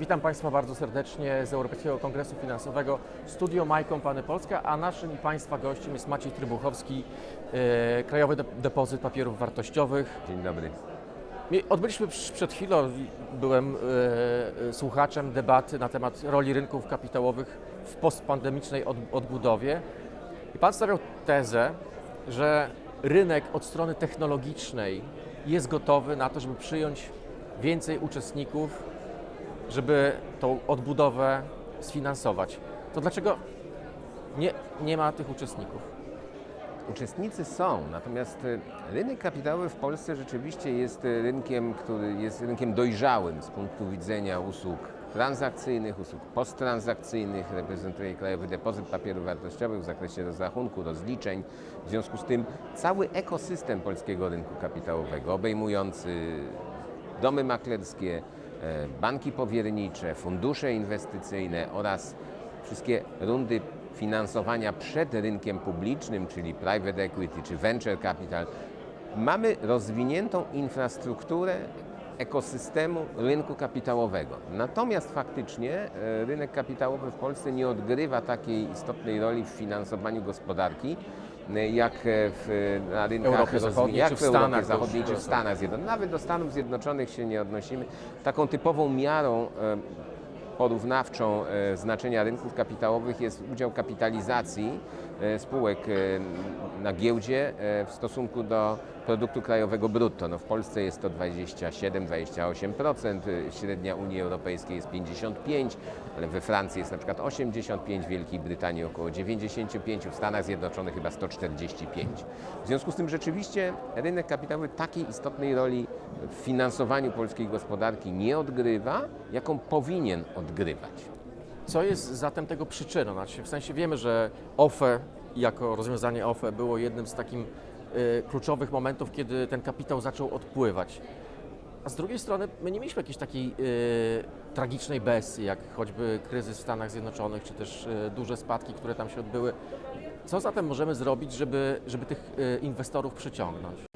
Witam Państwa bardzo serdecznie z Europejskiego Kongresu Finansowego, Studio My Company Polska, a naszym i Państwa gościem jest Maciej Trybuchowski, e, Krajowy Dep- Depozyt Papierów Wartościowych. Dzień dobry. Odbyliśmy przed chwilą, byłem e, e, słuchaczem debaty na temat roli rynków kapitałowych w postpandemicznej od, odbudowie i Pan stawiał tezę, że rynek od strony technologicznej jest gotowy na to, żeby przyjąć więcej uczestników, żeby tą odbudowę sfinansować. To dlaczego nie, nie ma tych uczestników? Uczestnicy są, natomiast e, rynek kapitałowy w Polsce rzeczywiście jest e, rynkiem, który jest rynkiem dojrzałym z punktu widzenia usług transakcyjnych, usług posttransakcyjnych. Reprezentuje Krajowy Depozyt Papierów Wartościowych w zakresie rozrachunku, rozliczeń. W związku z tym cały ekosystem polskiego rynku kapitałowego, obejmujący domy maklerskie, banki powiernicze, fundusze inwestycyjne oraz wszystkie rundy finansowania przed rynkiem publicznym, czyli private equity czy venture capital, mamy rozwiniętą infrastrukturę ekosystemu rynku kapitałowego. Natomiast faktycznie e, rynek kapitałowy w Polsce nie odgrywa takiej istotnej roli w finansowaniu gospodarki, e, jak e, w, na rynkach Zachodniej jak w Europie Zachodniej czy w Stanach Zjednoczonych. Nawet do Stanów Zjednoczonych się nie odnosimy. Taką typową miarą e, porównawczą e, znaczenia rynków kapitałowych jest udział kapitalizacji e, spółek e, na giełdzie e, w stosunku do produktu krajowego brutto. No w Polsce jest to 27-28%, e, średnia Unii Europejskiej jest 55%, ale we Francji jest na przykład 85%, w Wielkiej Brytanii około 95%, w Stanach Zjednoczonych chyba 145%. W związku z tym rzeczywiście rynek kapitałowy takiej istotnej roli w finansowaniu polskiej gospodarki nie odgrywa, jaką powinien odgrywać. Co jest zatem tego przyczyną? Znaczy, w sensie wiemy, że OFE jako rozwiązanie OFE było jednym z takich y, kluczowych momentów, kiedy ten kapitał zaczął odpływać. A z drugiej strony my nie mieliśmy jakiejś takiej y, tragicznej bestii, jak choćby kryzys w Stanach Zjednoczonych, czy też y, duże spadki, które tam się odbyły. Co zatem możemy zrobić, żeby, żeby tych y, inwestorów przyciągnąć?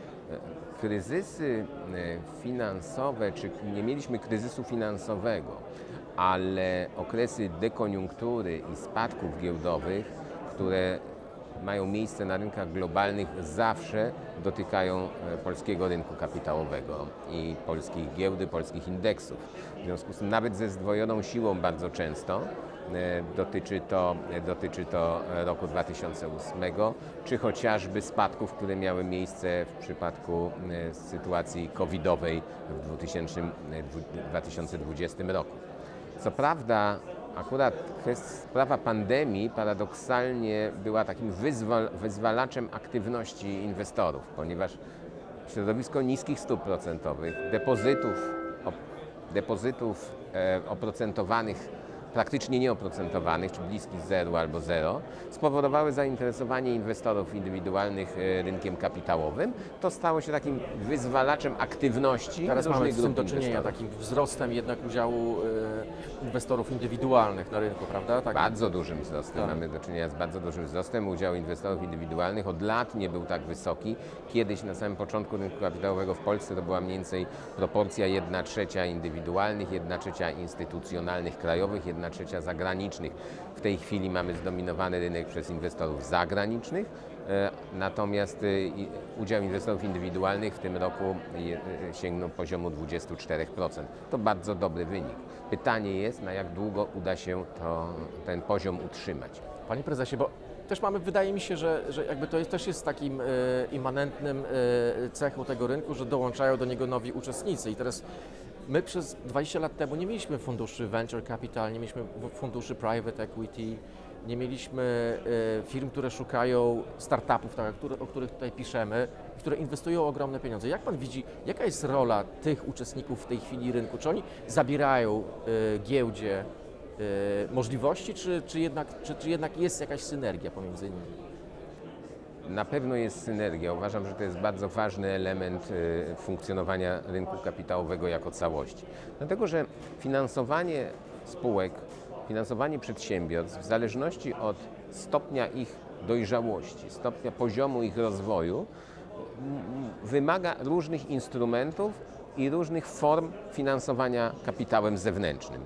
Kryzysy e, finansowe, czy nie mieliśmy kryzysu finansowego, ale okresy dekoniunktury i spadków giełdowych, które mają miejsce na rynkach globalnych, zawsze dotykają e, polskiego rynku kapitałowego i polskich giełdy, polskich indeksów. W związku z tym nawet ze zdwojoną siłą bardzo często E, Dotyczy to, dotyczy to roku 2008, czy chociażby spadków, które miały miejsce w przypadku e, sytuacji covidowej w 2000, e, dwu- 2020 roku. Co prawda, akurat sprawa pandemii paradoksalnie była takim wyzwal, wyzwalaczem aktywności inwestorów, ponieważ środowisko niskich stóp procentowych, depozytów, depozytów e, oprocentowanych praktycznie nieoprocentowanych, czy bliskich zeru albo zero, spowodowały zainteresowanie inwestorów indywidualnych e, rynkiem kapitałowym. To stało się takim wyzwalaczem aktywności Teraz mamy z tym do czynienia, takim wzrostem jednak udziału y, inwestorów indywidualnych na rynku, prawda? Tak. Bardzo dużym wzrostem. Tak. Mamy do czynienia z bardzo dużym wzrostem. Udział inwestorów indywidualnych od lat nie był tak wysoki. Kiedyś na samym początku rynku kapitałowego w Polsce to była mniej więcej proporcja 1 trzecia indywidualnych, 1 trzecia instytucjonalnych krajowych, 1 trzecia zagranicznych. W tej chwili mamy zdominowany rynek przez inwestorów zagranicznych. e, Natomiast e, udział inwestorów indywidualnych w tym roku e, sięgnął poziomu 24%. To bardzo dobry wynik. Pytanie jest, na jak długo uda się to, ten poziom utrzymać. Panie prezesie, bo też mamy, wydaje mi się, że, że jakby to jest, też jest takim e, immanentnym cechą tego rynku, że dołączają do niego nowi uczestnicy. I teraz my przez 20 lat temu nie mieliśmy funduszy venture capital, nie mieliśmy funduszy private equity, nie mieliśmy e, firm, które szukają startupów, tak, o których tutaj piszemy, które inwestują ogromne pieniądze. Jak pan widzi, jaka jest rola tych uczestników w tej chwili rynku? Czy oni zabierają e, giełdzie e, możliwości, czy, czy, jednak, czy, czy jednak jest jakaś synergia pomiędzy nimi? Na pewno jest synergia. Uważam, że to jest bardzo ważny element y, funkcjonowania rynku kapitałowego jako całości. Dlatego, że finansowanie spółek, finansowanie przedsiębiorstw w zależności od stopnia ich dojrzałości, stopnia poziomu ich rozwoju, m, wymaga różnych instrumentów i różnych form finansowania kapitałem zewnętrznym.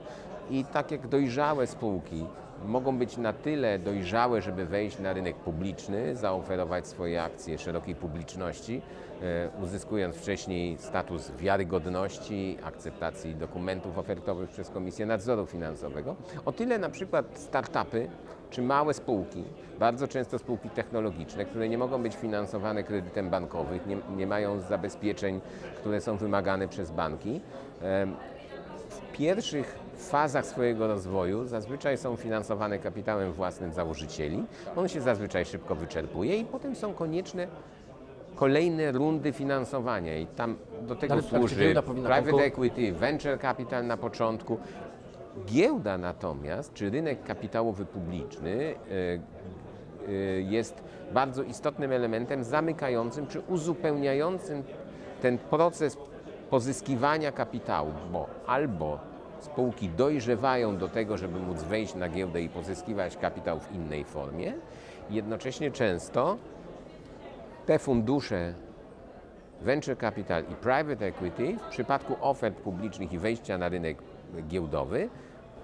I tak jak dojrzałe spółki mogą być na tyle dojrzałe, żeby wejść na rynek publiczny, zaoferować swoje akcje szerokiej publiczności, e, uzyskując wcześniej status wiarygodności, akceptacji dokumentów ofertowych przez Komisję Nadzoru Finansowego. O tyle na przykład startupy czy małe spółki, bardzo często spółki technologiczne, które nie mogą być finansowane kredytem bankowym, nie, nie mają zabezpieczeń, które są wymagane przez banki. W pierwszych fazach swojego rozwoju zazwyczaj są finansowane kapitałem własnym założycieli. On się zazwyczaj szybko wyczerpuje i potem są konieczne kolejne rundy finansowania i tam do tego Ale służy private equity, venture capital na początku. Giełda natomiast, czy rynek kapitałowy publiczny e, e, jest bardzo istotnym elementem zamykającym czy uzupełniającym ten proces pozyskiwania kapitału, bo albo spółki dojrzewają do tego, żeby móc wejść na giełdę i pozyskiwać kapitał w innej formie, jednocześnie często te fundusze venture capital i private equity w przypadku ofert publicznych i wejścia na rynek giełdowy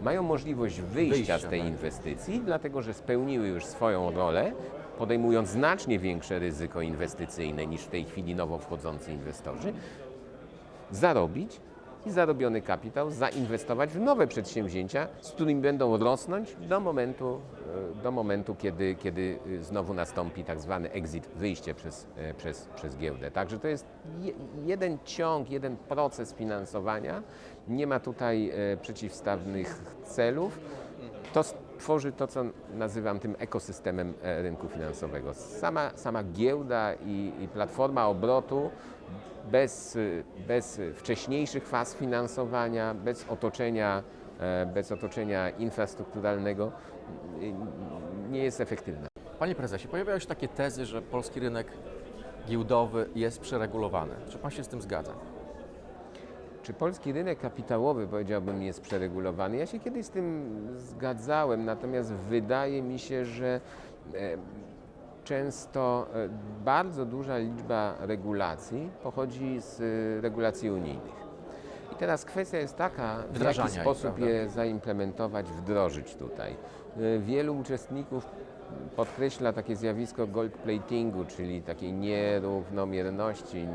mają możliwość wyjścia, Wyjścia, z tej tak. inwestycji, dlatego że spełniły już swoją rolę, podejmując znacznie większe ryzyko inwestycyjne niż w tej chwili nowo wchodzący inwestorzy, zarobić i zarobiony kapitał zainwestować w nowe przedsięwzięcia, z którymi będą rosnąć do momentu, e, do momentu kiedy, kiedy e, znowu nastąpi tak zwany exit, wyjście przez, e, przez, przez giełdę. Także to jest je, jeden ciąg, jeden proces finansowania. Nie ma tutaj przeciwstawnych celów. To tworzy to, co nazywam tym ekosystemem e, rynku finansowego. Sama, sama giełda i, i platforma obrotu bez, bez wcześniejszych faz finansowania, bez otoczenia, e, bez otoczenia infrastrukturalnego nie jest efektywna. Panie prezesie, pojawiają się takie tezy, że polski rynek giełdowy jest przeregulowany. Czy pan się z tym zgadza? Czy polski rynek kapitałowy, powiedziałbym, jest przeregulowany? Ja się kiedyś z tym zgadzałem, natomiast wydaje mi się, że e, często e, bardzo duża liczba regulacji pochodzi z e, regulacji unijnych. I teraz kwestia jest taka, w Wdrażania jaki sposób je zaimplementować, wdrożyć tutaj. Wielu uczestników podkreśla takie zjawisko gold platingu, czyli takiej nierównomierności,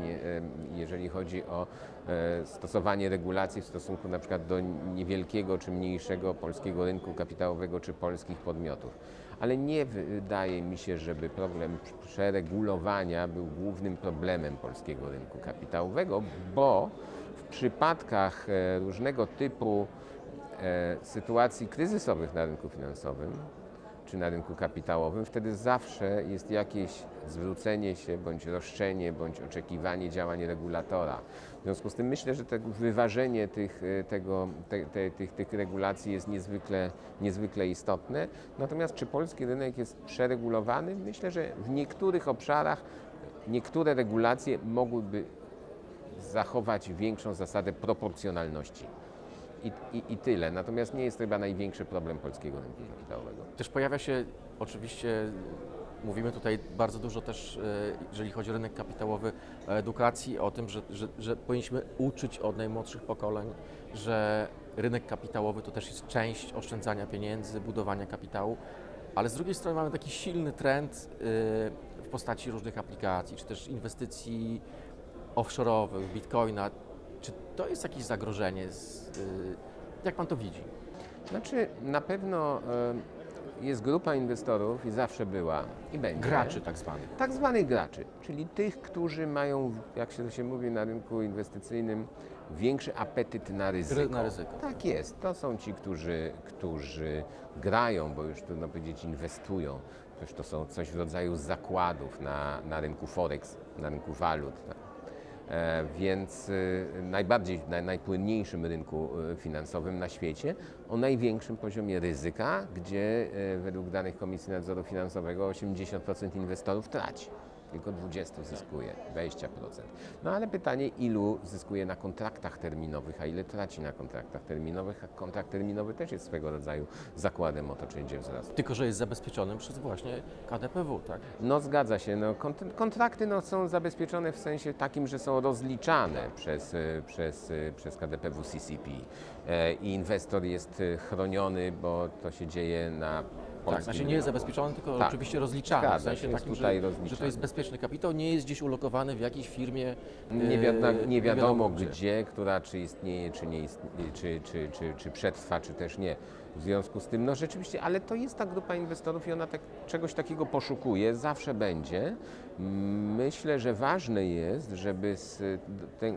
jeżeli chodzi o stosowanie regulacji w stosunku na przykład do niewielkiego czy mniejszego polskiego rynku kapitałowego czy polskich podmiotów. Ale nie wydaje mi się, żeby problem przeregulowania był głównym problemem polskiego rynku kapitałowego, bo w przypadkach e, różnego typu e, sytuacji kryzysowych na rynku finansowym czy na rynku kapitałowym, wtedy zawsze jest jakieś zwrócenie się, bądź roszczenie, bądź oczekiwanie działań regulatora. W związku z tym myślę, że to wyważenie tych, e, tego, te, te, tych, tych regulacji jest niezwykle, niezwykle istotne. Natomiast czy polski rynek jest przeregulowany? Myślę, że w niektórych obszarach niektóre regulacje mogłyby zachować większą zasadę proporcjonalności. I, i, I tyle. Natomiast nie jest to chyba największy problem polskiego rynku kapitałowego. Też pojawia się oczywiście, mówimy tutaj bardzo dużo też, e, jeżeli chodzi o rynek kapitałowy, edukacji, o tym, że, że, że powinniśmy uczyć od najmłodszych pokoleń, że rynek kapitałowy to też jest część oszczędzania pieniędzy, budowania kapitału, ale z drugiej strony mamy taki silny trend e, w postaci różnych aplikacji, czy też inwestycji offshore'owych, bitcoina. Czy to jest jakieś zagrożenie? Z, e, jak pan to widzi? Znaczy, na pewno e, jest grupa inwestorów i zawsze była i będzie. Graczy tak zwanych. Tak zwanych graczy, czyli tych, którzy mają, jak się to się mówi na rynku inwestycyjnym, większy apetyt na ryzyko. na ryzyko. Tak jest. To są ci, którzy, którzy grają, bo już trudno powiedzieć inwestują. Przecież to są coś w rodzaju zakładów na, na rynku Forex, na rynku walut. E, Więc y, najbardziej, na najpłynniejszym rynku y, finansowym na świecie, o największym poziomie ryzyka, gdzie y, według danych Komisji Nadzoru Finansowego 80% inwestorów traci. Tylko 20 zyskuje, 20%. No ale pytanie, ilu zyskuje na kontraktach terminowych, a ile traci na kontraktach terminowych, a kontrakt terminowy też jest swego rodzaju zakładem otoczenia wzrostu. Tylko, że jest zabezpieczonym przez właśnie KDPW, tak? No zgadza się, no, kont- kontrakty no, są zabezpieczone w sensie takim, że są rozliczane przez, e, przez, e, przez KDPW CCP e, i inwestor jest chroniony, bo to się dzieje na polskim Tak, znaczy nie jest zabezpieczony, tylko Tak. oczywiście rozliczany. W Zgadza sensie się, jest takim, tutaj że, że to jest bezpieczny kapitał, nie jest gdzieś ulokowany w jakiejś firmie. Nie, e, wiadomo, nie wiadomo gdzie. która czy istnieje, czy nie istnieje, czy, czy, czy, czy przetrwa, czy też nie. W związku z tym, no rzeczywiście, ale to jest ta grupa inwestorów i ona tak, czegoś takiego poszukuje, zawsze będzie. Myślę, że ważne jest, żeby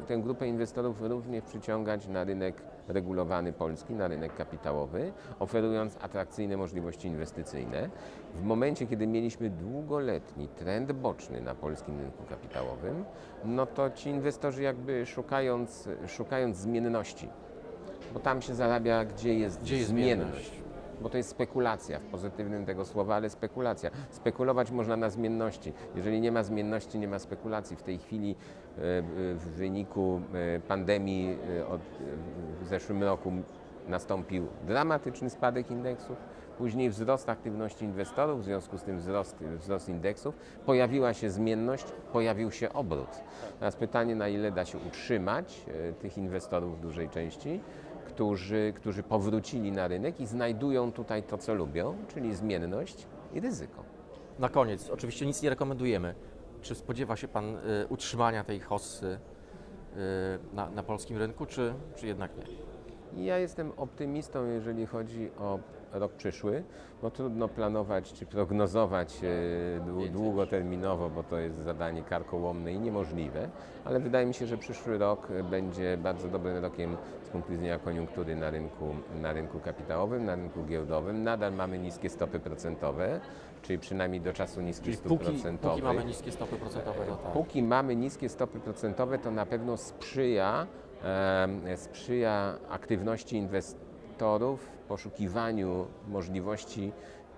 tę grupę inwestorów również przyciągać na rynek regulowany polski, na rynek kapitałowy, oferując atrakcyjne możliwości inwestycyjne. W momencie, kiedy mieliśmy długoletni trend boczny na polskim rynku kapitałowym, no to ci inwestorzy jakby szukając, szukając zmienności, bo tam się zarabia, gdzie jest, Gdzie jest zmienność. zmienność? Bo to jest spekulacja w pozytywnym tego słowa, ale spekulacja. Spekulować można na zmienności. Jeżeli nie ma zmienności, nie ma spekulacji. W tej chwili e, w wyniku e, pandemii e, w zeszłym roku nastąpił dramatyczny spadek indeksów. Później wzrost aktywności inwestorów, w związku z tym wzrost, wzrost indeksów. Pojawiła się zmienność, pojawił się obrót. Teraz pytanie, na ile da się utrzymać tych inwestorów w dużej części, którzy, którzy powrócili na rynek i znajdują tutaj to, co lubią, czyli zmienność i ryzyko. Na koniec, oczywiście nic nie rekomendujemy. Czy spodziewa się Pan e, utrzymania tej hossy e, na, na polskim rynku, czy, czy jednak nie? Ja jestem optymistą, jeżeli chodzi o rok przyszły, bo trudno planować czy prognozować e, dłu- długoterminowo, bo to jest zadanie karkołomne i niemożliwe, ale wydaje mi się, że przyszły rok będzie bardzo dobrym rokiem z punktu widzenia koniunktury na rynku, na rynku kapitałowym, na rynku giełdowym. Nadal mamy niskie stopy procentowe, czyli przynajmniej do czasu niskich Czyli stóp póki, procentowych. póki mamy niskie stopy procentowe, to tak. Póki mamy niskie stopy procentowe, to na pewno sprzyja, sprzyja aktywności inwestorów w poszukiwaniu możliwości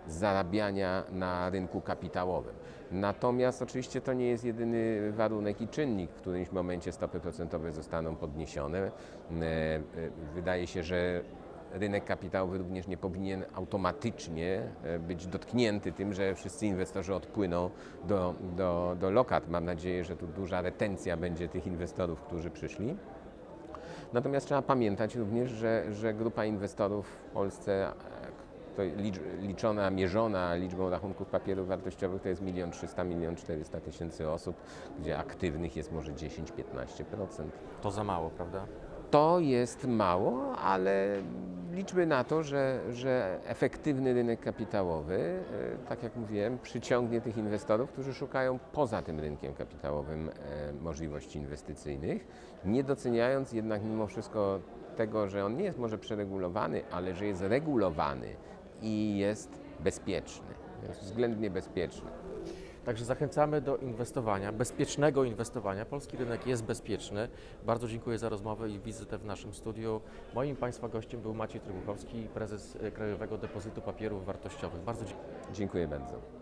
zarabiania na rynku kapitałowym. Natomiast oczywiście to nie jest jedyny warunek i czynnik. W którymś momencie stopy procentowe zostaną podniesione. E, e, Wydaje się, że rynek kapitałowy również nie powinien automatycznie e, być dotknięty tym, że wszyscy inwestorzy odpłyną do, do, do lokat. Mam nadzieję, że tu duża retencja będzie tych inwestorów, którzy przyszli. Natomiast trzeba pamiętać również, że, że grupa inwestorów w Polsce, e, to licz, liczona, mierzona liczbą rachunków papierów wartościowych, to jest 1 300 1 400 tysięcy osób, gdzie aktywnych jest może 10-15%. To za mało, prawda? To jest mało, ale liczmy na to, że, że efektywny rynek kapitałowy, e, tak jak mówiłem, przyciągnie tych inwestorów, którzy szukają poza tym rynkiem kapitałowym e, możliwości inwestycyjnych, nie doceniając jednak mimo wszystko tego, że on nie jest może przeregulowany, ale że jest regulowany i jest bezpieczny, jest względnie bezpieczny. Także zachęcamy do inwestowania, bezpiecznego inwestowania. Polski rynek jest bezpieczny. Bardzo dziękuję za rozmowę i wizytę w naszym studiu. Moim Państwa gościem był Maciej Trybuchowski, prezes e, Krajowego Depozytu Papierów Wartościowych. Bardzo dziękuję. Dziękuję bardzo.